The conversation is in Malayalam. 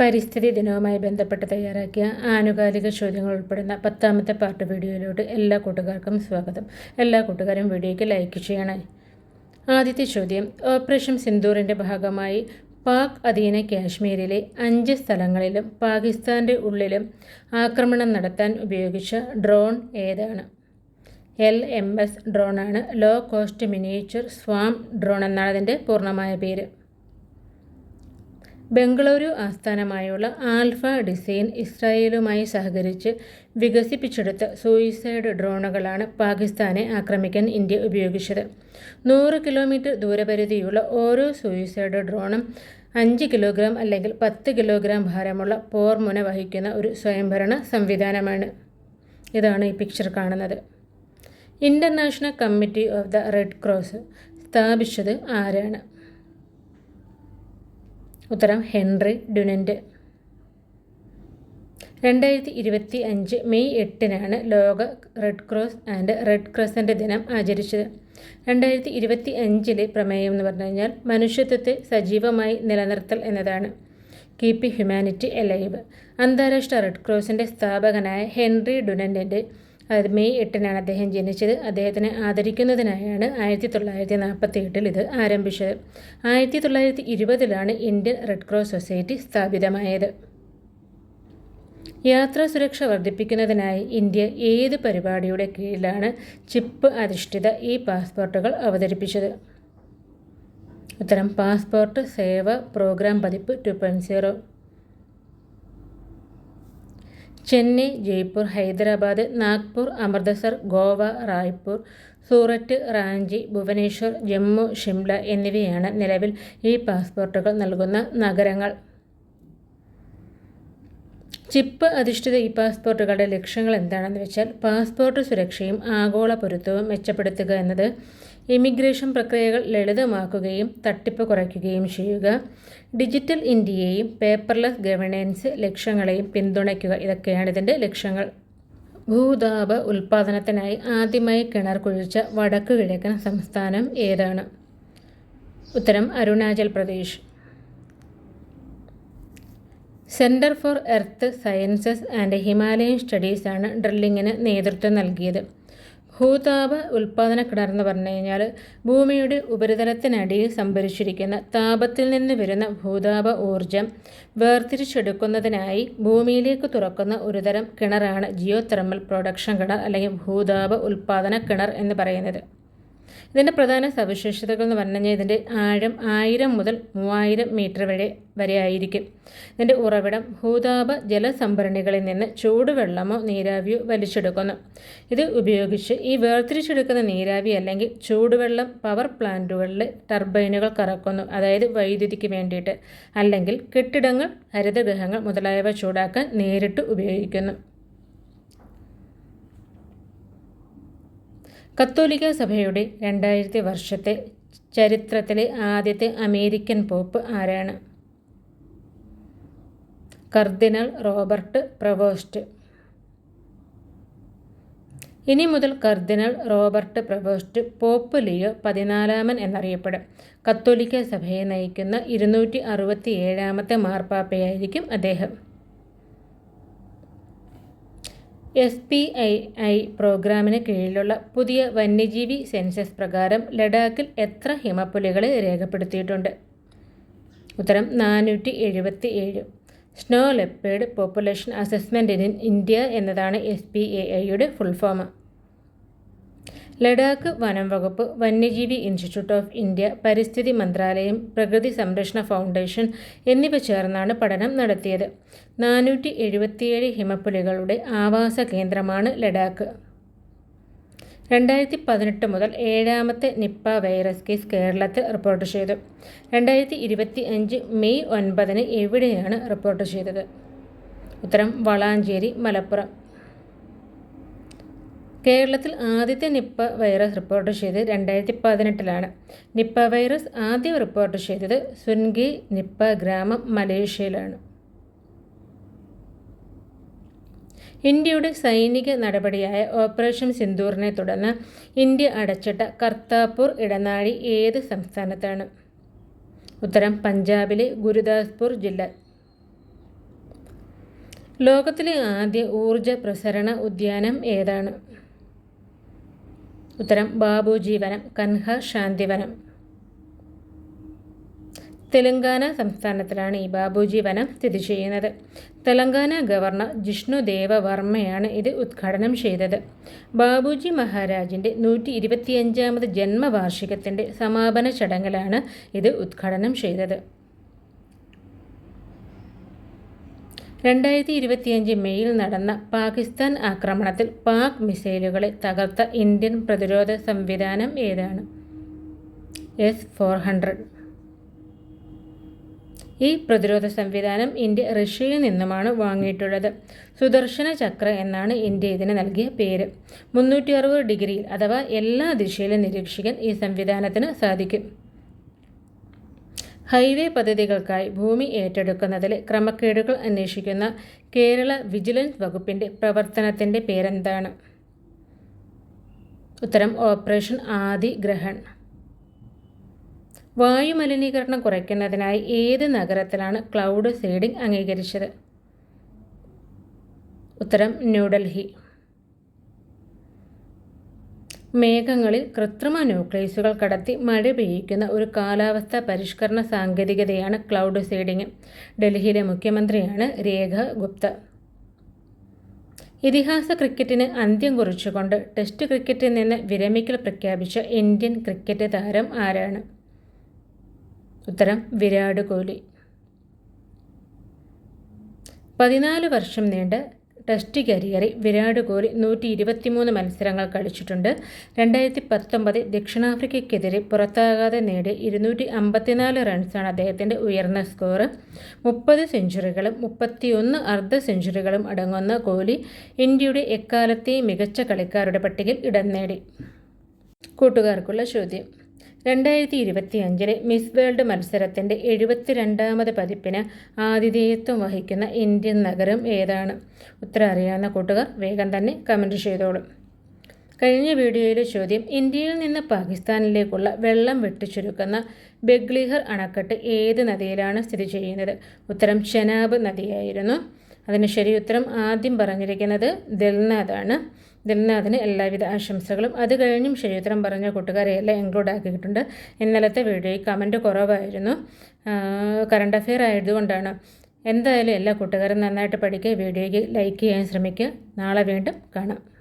പരിസ്ഥിതി ദിനവുമായി ബന്ധപ്പെട്ട് തയ്യാറാക്കിയ ആനുകാലിക ചോദ്യങ്ങൾ ഉൾപ്പെടുന്ന പത്താമത്തെ പാർട്ട് വീഡിയോയിലോട്ട് എല്ലാ കൂട്ടുകാർക്കും സ്വാഗതം. എല്ലാ കൂട്ടുകാരും വീഡിയോയ്ക്ക് ലൈക്ക് ചെയ്യണേ. ആദ്യത്തെ ചോദ്യം ഓപ്പറേഷൻ സിന്ദൂറിന്റെ ഭാഗമായി പാക് അധീന കാശ്മീരിലെ അഞ്ച് സ്ഥലങ്ങളിലും പാകിസ്ഥാന്റെ ഉള്ളിലും ആക്രമണം നടത്താൻ ഉപയോഗിച്ച ഡ്രോൺ ഏതാണ്? L M S ഡ്രോണാണ്. Low cost miniature swarm drone എന്നാണ് അതിന്റെ പൂർണമായ പേര്. ബംഗളൂരു ആസ്ഥാനമായുള്ള ആൽഫ ഡിസൈൻ ഇസ്രായേലുമായി സഹകരിച്ച് വികസിപ്പിച്ചെടുത്ത സൂയിസൈഡ് ഡ്രോണുകളാണ് പാകിസ്ഥാനെ ആക്രമിക്കാൻ ഇന്ത്യ ഉപയോഗിച്ചത്. നൂറ് കിലോമീറ്റർ ദൂരപരിധിയുള്ള ഓരോ സൂയിസൈഡ് ഡ്രോണും അഞ്ച് കിലോഗ്രാം അല്ലെങ്കിൽ പത്ത് കിലോഗ്രാം ഭാരമുള്ള പോർമുന വഹിക്കുന്ന ഒരു സ്വയംഭരണ സംവിധാനമാണ്. ഇതാണ് ഈ പിക്ചർ കാണുന്നത്. International committee of the red cross സ്ഥാപിച്ചത് ആരാണ്? ഉത്തരം ഹെൻറി ഡുനന്റ് രണ്ടായിരത്തി ഇരുപത്തി അഞ്ച് മെയ് എട്ടിനാണ് ലോക red cross and red crescent ദിനം ആചരിച്ചത്. രണ്ടായിരത്തി ഇരുപത്തി അഞ്ചിലെ പ്രമേയം എന്ന് പറഞ്ഞു കഴിഞ്ഞാൽ മനുഷ്യത്വത്തെ സജീവമായി നിലനിർത്തൽ എന്നതാണ്. കീപ്പ് ഹ്യൂമാനിറ്റി എലൈവ് അന്താരാഷ്ട്ര റെഡ് ക്രോസിന്റെ സ്ഥാപകനായ ഹെൻറി അതായത് മെയ് എട്ടിനാണ് അദ്ദേഹം ജനിച്ചത്. അദ്ദേഹത്തിനെ ആദരിക്കുന്നതിനായാണ് ആയിരത്തി തൊള്ളായിരത്തി നാൽപ്പത്തി എട്ടിൽ ഇത് ആരംഭിച്ചത്. ആയിരത്തി തൊള്ളായിരത്തി ഇരുപതിലാണ് ഇന്ത്യൻ റെഡ് ക്രോസ് സൊസൈറ്റി സ്ഥാപിതമായത്. യാത്രാ സുരക്ഷ വർദ്ധിപ്പിക്കുന്നതിനായി ഇന്ത്യ ഏത് പരിപാടിയുടെ കീഴിലാണ് ചിപ്പ് അധിഷ്ഠിത ഈ പാസ്പോർട്ടുകൾ അവതരിപ്പിച്ചത്? ഉത്തരം പാസ്പോർട്ട് സേവ പ്രോഗ്രാം പതിപ്പ് two point zero. Chennai Jaipur Hyderabad Nagpur Amritsar Goa Raipur Surat Ranchi Bhubaneswar Jammu Shimla എന്നിവയാണ് നിലവിൽ ഈ പാസ്പോർട്ടുകൾ നൽകുന്ന നഗരങ്ങൾ. ചിപ്പ് അധിഷ്ഠിത ഇ പാസ്പോർട്ടുകളുടെ ലക്ഷ്യങ്ങൾ എന്താണെന്ന് വെച്ചാൽ പാസ്പോർട്ട് സുരക്ഷയും ആഗോള പൊരുത്തവും മെച്ചപ്പെടുത്തുക എന്നത് ഇമിഗ്രേഷൻ പ്രക്രിയകൾ ലളിതമാക്കുകയും തട്ടിപ്പ് കുറയ്ക്കുകയും ചെയ്യുക. ഡിജിറ്റൽ ഇന്ത്യയെയും പേപ്പർലെസ് ഗവേണൻസ് ലക്ഷ്യങ്ങളെയും പിന്തുണയ്ക്കുക. ഇതൊക്കെയാണ് ഇതിന്റെ ലക്ഷ്യങ്ങൾ. ഭൂതാപ ഉൽപാദനത്തിനായി ആദ്യമായി കിണർ കുഴിച്ച വടക്ക് കിഴക്കൻ സംസ്ഥാനം ഏതാണ്? ഉത്തരം Arunachal Pradesh. Centre for earth sciences and Himalayan സ്റ്റഡീസാണ് ഡ്രില്ലിങ്ങിന് നേതൃത്വം നൽകിയത്. ഭൂതാപ ഉൽപാദന കിണർ എന്ന് പറഞ്ഞു കഴിഞ്ഞാൽ ഭൂമിയുടെ ഉപരിതലത്തിനടിയിൽ സംഭരിച്ചിരിക്കുന്ന താപത്തിൽ നിന്ന് വരുന്ന ഭൂതാപ ഊർജം വേർതിരിച്ചെടുക്കുന്നതിനായി ഭൂമിയിലേക്ക് തുറക്കുന്ന ഒരുതരം കിണറാണ് ജിയോ തെർമൽ പ്രൊഡക്ഷൻ കിണർ അല്ലെങ്കിൽ ഭൂതാപ ഉൽപാദന കിണർ എന്ന് പറയുന്നത്. ഇതിന്റെ പ്രധാന സവിശേഷതകൾ എന്ന് പറഞ്ഞു ഇതിന്റെ ആഴം ആയിരം മുതൽ മൂവായിരം മീറ്റർ വരെ വരെ ആയിരിക്കും ഇതിന്റെ ഉറവിടം ഭൂതാപ ജലസംഭരണികളിൽ നിന്ന് ചൂടുവെള്ളമോ നീരാവിയോ വലിച്ചെടുക്കുന്നു. ഇത് ഉപയോഗിച്ച് ഈ വേർതിരിച്ചെടുക്കുന്ന നീരാവി അല്ലെങ്കിൽ ചൂടുവെള്ളം പവർ പ്ലാന്റുകളിൽ ടർബൈനുകൾ കറക്കുന്നു. അതായത് വൈദ്യുതിക്ക് വേണ്ടിയിട്ട് അല്ലെങ്കിൽ കെട്ടിടങ്ങൾ ഹരിതഗൃഹങ്ങൾ മുതലായവ ചൂടാക്കാൻ നേരിട്ട് ഉപയോഗിക്കുന്നു. കത്തോലിക്ക സഭയുടെ രണ്ടായിരത്തി വർഷത്തെ ചരിത്രത്തിലെ ആദ്യത്തെ അമേരിക്കൻ പോപ്പ് ആരാണ്? Cardinal Robert Prevost. ഇനി മുതൽ cardinal Robert Prevost pope Leo പതിനാലാമൻ എന്നറിയപ്പെടും. കത്തോലിക്ക സഭയെ നയിക്കുന്ന ഇരുന്നൂറ്റി അറുപത്തി ഏഴാമത്തെ മാർപ്പാപ്പയായിരിക്കും അദ്ദേഹം. എസ് പി ഐ ഐ പ്രോഗ്രാമിന് കീഴിലുള്ള പുതിയ വന്യജീവി സെൻസസ് പ്രകാരം ലഡാക്കിൽ എത്ര ഹിമപ്പുലികളെ രേഖപ്പെടുത്തിയിട്ടുണ്ട്? ഉത്തരം നാനൂറ്റി എഴുപത്തി ഏഴ് സ്നോ ലെപ്പേഡ് പോപ്പുലേഷൻ അസസ്മെന്റിന് ഇന്ത്യ എന്നതാണ് എസ് പി എ ഐയുടെ ഫുൾ ഫോം. ലഡാക്ക് വനം വകുപ്പ് വന്യജീവി ഇൻസ്റ്റിറ്റ്യൂട്ട് ഓഫ് ഇന്ത്യ പരിസ്ഥിതി മന്ത്രാലയം പ്രകൃതി സംരക്ഷണ ഫൗണ്ടേഷൻ എന്നിവ ചേർന്നാണ് പഠനം നടത്തിയത്. നാനൂറ്റി എഴുപത്തിയേഴ് ഹിമപ്പുലികളുടെ ആവാസ കേന്ദ്രമാണ് ലഡാക്ക്. രണ്ടായിരത്തി പതിനെട്ട് മുതൽ ഏഴാമത്തെ നിപ്പ വൈറസ് കേസ് കേരളത്തിൽ റിപ്പോർട്ട് ചെയ്തു. രണ്ടായിരത്തി ഇരുപത്തി അഞ്ച് മെയ് ഒൻപതിന് എവിടെയാണ് റിപ്പോർട്ട് ചെയ്തത്? ഉത്തരം വളാഞ്ചേരി മലപ്പുറം. കേരളത്തിൽ ആദ്യത്തെ നിപ്പ വൈറസ് റിപ്പോർട്ട് ചെയ്തത് രണ്ടായിരത്തി പതിനെട്ടിലാണ് നിപ്പ വൈറസ് ആദ്യം റിപ്പോർട്ട് ചെയ്തത് സുൻഗി നിപ്പ ഗ്രാമം മലേഷ്യയിലാണ്. ഇന്ത്യയുടെ സൈനിക നടപടിയായ ഓപ്പറേഷൻ സിന്ദൂറിനെ തുടർന്ന് ഇന്ത്യ അടച്ചിട്ട കർത്താപൂർ ഇടനാഴി ഏത് സംസ്ഥാനത്താണ്? ഉത്തരം പഞ്ചാബിലെ ഗുരുദാസ്പൂർ ജില്ല. ലോകത്തിലെ ആദ്യ ഊർജ പ്രസരണ ഉദ്യാനം ഏതാണ്? ഉത്തരം ബാബുജി വനം കൻഹ ശാന്തിവനം. തെലങ്കാന സംസ്ഥാനത്തിലാണ് ഈ ബാബുജി വനം സ്ഥിതി ചെയ്യുന്നത്. തെലങ്കാന ഗവർണർ ജിഷ്ണു ദേവ വർമ്മയാണ് ഇത് ഉദ്ഘാടനം ചെയ്തത്. ബാബുജി മഹാരാജിന്റെ നൂറ്റി ഇരുപത്തിയഞ്ചാമത് ജന്മവാർഷികത്തിന്റെ സമാപന ചടങ്ങിലാണ് ഇത് ഉദ്ഘാടനം ചെയ്തത്. രണ്ടായിരത്തി ഇരുപത്തിയഞ്ച് മെയ്യിൽ നടന്ന പാകിസ്ഥാൻ ആക്രമണത്തിൽ പാക് മിസൈലുകളെ തകർത്ത ഇന്ത്യൻ പ്രതിരോധ സംവിധാനം ഏതാണ്? എസ് ഫോർ ഹൺഡ്രഡ് ഈ പ്രതിരോധ സംവിധാനം ഇന്ത്യ റഷ്യയിൽ നിന്നുമാണ് വാങ്ങിയിട്ടുള്ളത്. സുദർശന ചക്ര എന്നാണ് ഇന്ത്യ ഇതിന് നൽകിയ പേര്. മുന്നൂറ്റി അറുപത് ഡിഗ്രിയിൽ അഥവാ എല്ലാ ദിശയിലും നിരീക്ഷിക്കാൻ ഈ സംവിധാനത്തിന് സാധിക്കും. ഹൈവേ പദ്ധതികൾക്കായി ഭൂമി ഏറ്റെടുക്കുന്നതിൽ ക്രമക്കേടുകൾ അന്വേഷിക്കുന്ന കേരള വിജിലൻസ് വകുപ്പിന്റെ പ്രവർത്തനത്തിന്റെ പേരെന്താണ്? ഉത്തരം ഓപ്പറേഷൻ ആദി ഗ്രഹൺ വായുമലിനീകരണം കുറയ്ക്കുന്നതിനായി ഏത് നഗരത്തിലാണ് ക്ലൗഡ് സീഡിംഗ് അംഗീകരിച്ചത്? ഉത്തരം ന്യൂഡൽഹി. മേഘങ്ങളിൽ കൃത്രിമ ന്യൂക്ലിയസുകൾ കടത്തി മഴ പെയ്യിക്കുന്ന ഒരു കാലാവസ്ഥാ പരിഷ്കരണ സാങ്കേതികതയാണ് ക്ലൗഡ് സീഡിംഗ് ഡൽഹിയിലെ മുഖ്യമന്ത്രിയാണ് രേഖ ഗുപ്ത. ഇതിഹാസ ക്രിക്കറ്റിന് അന്ത്യം കുറിച്ചുകൊണ്ട് ടെസ്റ്റ് ക്രിക്കറ്റിൽ നിന്ന് വിരമിക്കൽ പ്രഖ്യാപിച്ച ഇന്ത്യൻ ക്രിക്കറ്റ് താരം ആരാണ്? ഉത്തരം വിരാട് കോഹ്ലി. പതിനാല് വർഷം നീണ്ട ടെസ്റ്റ് കരിയറിൽ വിരാട് കോഹ്ലി നൂറ്റി ഇരുപത്തിമൂന്ന് മത്സരങ്ങൾ കളിച്ചിട്ടുണ്ട്. രണ്ടായിരത്തി പത്തൊമ്പതിൽ ദക്ഷിണാഫ്രിക്കയ്ക്കെതിരെ പുറത്താകാതെ നേടിയ ഇരുന്നൂറ്റി അമ്പത്തിനാല് റൺസാണ് അദ്ദേഹത്തിന്റെ ഉയർന്ന സ്കോർ. മുപ്പത് സെഞ്ചുറികളും മുപ്പത്തിയൊന്ന് അർദ്ധ സെഞ്ചുറികളും അടങ്ങുന്ന കോഹ്ലി ഇന്ത്യയുടെ എക്കാലത്തെയും മികച്ച കളിക്കാരുടെ പട്ടികയിൽ ഇടം നേടി. കൂട്ടുകാർക്കുള്ള ചോദ്യം. രണ്ടായിരത്തി ഇരുപത്തി അഞ്ചിലെ മിസ് വേൾഡ് മത്സരത്തിന്റെ എഴുപത്തിരണ്ടാമത് പതിപ്പിന് ആതിഥേയത്വം വഹിക്കുന്ന ഇന്ത്യൻ നഗരം ഏതാണ്? ഉത്തരം അറിയാവുന്ന കൂട്ടുകാർ വേഗം തന്നെ കമന്റ് ചെയ്തോളും. കഴിഞ്ഞ വീഡിയോയിലെ ചോദ്യം ഇന്ത്യയിൽ നിന്ന് പാകിസ്ഥാനിലേക്കുള്ള വെള്ളം വെട്ടിച്ചുരുക്കുന്ന ബെഗ്ലിഹർ അണക്കെട്ട് ഏത് നദിയിലാണ് സ്ഥിതി ചെയ്യുന്നത്? ഉത്തരം ചെനാബ് നദിയായിരുന്നു. അതിന് ശരി ഉത്തരം ആദ്യം പറഞ്ഞിരിക്കുന്നത് ദിൽനാഥാണ്. ദിൽനാഥിന് എല്ലാവിധ ആശംസകളും. അത് കഴിഞ്ഞും ശരിയുത്തരം പറഞ്ഞ കൂട്ടുകാരെ എല്ലാം ഇൻക്ലൂഡ് ആക്കിയിട്ടുണ്ട്. ഇന്നലത്തെ വീഡിയോയിൽ കമന്റ് കുറവായിരുന്നു. കറണ്ട് അഫെയർ ആയതുകൊണ്ടാണ്. എന്തായാലും എല്ലാ കൂട്ടുകാരും നന്നായിട്ട് പഠിക്കുക. വീഡിയോയ്ക്ക് ലൈക്ക് ചെയ്യാൻ ശ്രമിക്കുക. നാളെ വീണ്ടും കാണാം.